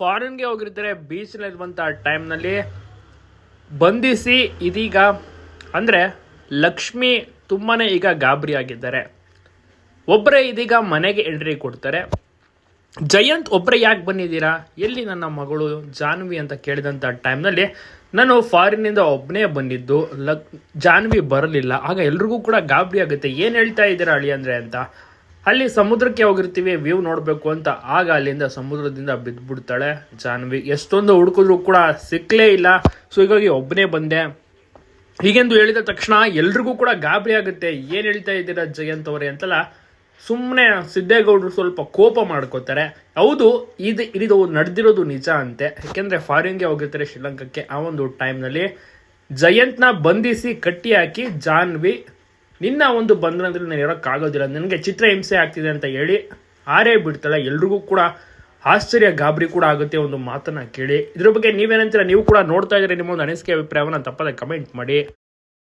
ಫಾರಿನ್ಗೆ ಹೋಗಿರ್ತಾರೆ ಬೀಚ್ನಲ್ಲಿರುವಂಥ ಟೈಮ್ನಲ್ಲಿ ಬಂಧಿಸಿ ಇದೀಗ ಅಂದರೆ ಲಕ್ಷ್ಮಿ ತುಂಬಾ ಈಗ ಗಾಬರಿ ಆಗಿದ್ದಾರೆ. ಒಬ್ಬರೇ ಇದೀಗ ಮನೆಗೆ ಎಂಟ್ರಿ ಕೊಡ್ತಾರೆ. ಜಯಂತ್ ಒಬ್ಬರೇ ಯಾಕೆ ಬಂದಿದ್ದೀರಾ? ಎಲ್ಲಿ ನನ್ನ ಮಗಳು ಜಾನ್ವಿ ಅಂತ ಕೇಳಿದಂಥ ಟೈಮ್ನಲ್ಲಿ ನಾನು ಫಾರಿನಿಂದ ಒಬ್ಬನೇ ಬಂದಿದ್ದು. ಲಕ್, ಜಾನ್ವಿ ಬರಲಿಲ್ಲ. ಆಗ ಎಲ್ರಿಗೂ ಕೂಡ ಗಾಬರಿ ಆಗುತ್ತೆ. ಏನು ಹೇಳ್ತಾ ಇದ್ದೀರಾ ಅಳಿ ಅಂದರೆ ಅಂತ. ಅಲ್ಲಿ ಸಮುದ್ರಕ್ಕೆ ಹೋಗಿರ್ತೀವಿ ವ್ಯೂ ನೋಡಬೇಕು ಅಂತ. ಆಗ ಅಲ್ಲಿಂದ ಸಮುದ್ರದಿಂದ ಬಿದ್ದುಬಿಡ್ತಾಳೆ ಜಾನ್ವಿ ಎಷ್ಟೊಂದು ಹುಡುಕಿದ್ರು ಕೂಡ ಸಿಕ್ಕಲೇ ಇಲ್ಲ. ಸೊ ಹೀಗಾಗಿ ಒಬ್ಬನೇ ಬಂದೆ. ಹೀಗೆಂದು ಹೇಳಿದ ತಕ್ಷಣ ಎಲ್ರಿಗೂ ಕೂಡ ಗಾಬರಿ ಆಗುತ್ತೆ. ಏನು ಹೇಳ್ತಾ ಇದ್ದೀರಾ ಜಯಂತ್ ಅವರೇ ಅಂತಲ್ಲ ಸುಮ್ಮನೆ ಸಿದ್ದೇಗೌಡರು ಸ್ವಲ್ಪ ಕೋಪ ಮಾಡ್ಕೋತಾರೆ. ಹೌದು, ಇದು ಇದು ನಡೆದಿರೋದು ನಿಜ ಅಂತೆ. ಯಾಕೆಂದರೆ ಫಾರಿನ್ಗೆ ಹೋಗಿರ್ತಾರೆ ಶ್ರೀಲಂಕಾಕ್ಕೆ ಆ ಒಂದು ಟೈಮ್ನಲ್ಲಿ ಜಯಂತ್ನ ಬಂಧಿಸಿ ಕಟ್ಟಿ ಹಾಕಿ ಜಾನ್ವಿ ನಿನ್ನ ಒಂದು ಬಂಧನದಲ್ಲಿ ನಾನು ಇರೋಕ್ಕಾಗೋದಿಲ್ಲ. ನನಗೆ ಚಿತ್ರ ಹಿಂಸೆ ಆಗ್ತಿದೆ ಅಂತ ಹೇಳಿ ಹಾರೇ ಬಿಡ್ತಾಳೆ. ಎಲ್ರಿಗೂ ಕೂಡ ಆಶ್ಚರ್ಯ ಗಾಬರಿ ಕೂಡ ಆಗುತ್ತೆ ಒಂದು ಮಾತನ್ನ ಕೇಳಿ. ಇದ್ರ ಬಗ್ಗೆ ನೀವೇನಂತೀರ? ನೀವು ಕೂಡ ನೋಡ್ತಾ ಇದ್ರೆ ನಿಮ್ಮ ಒಂದು ಅನಿಸಿಕೆ, ಅಭಿಪ್ರಾಯವನ್ನು ತಪ್ಪದೆ ಕಮೆಂಟ್ ಮಾಡಿ.